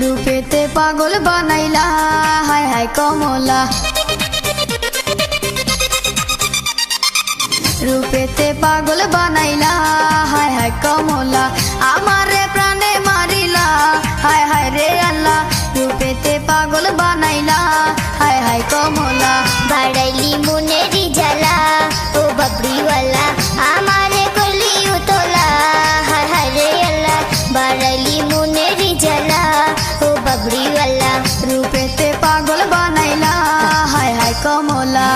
রূপেতে পাগল বানাইলা। হায় হায় কমলা। রূপেতে পাগল বানাইলা। হায় হায় কমলা। আমারে প্রাণে মারিলা। হায় হায় রে আল্লাহ। রূপেতে পাগল বানাইলা। মোলা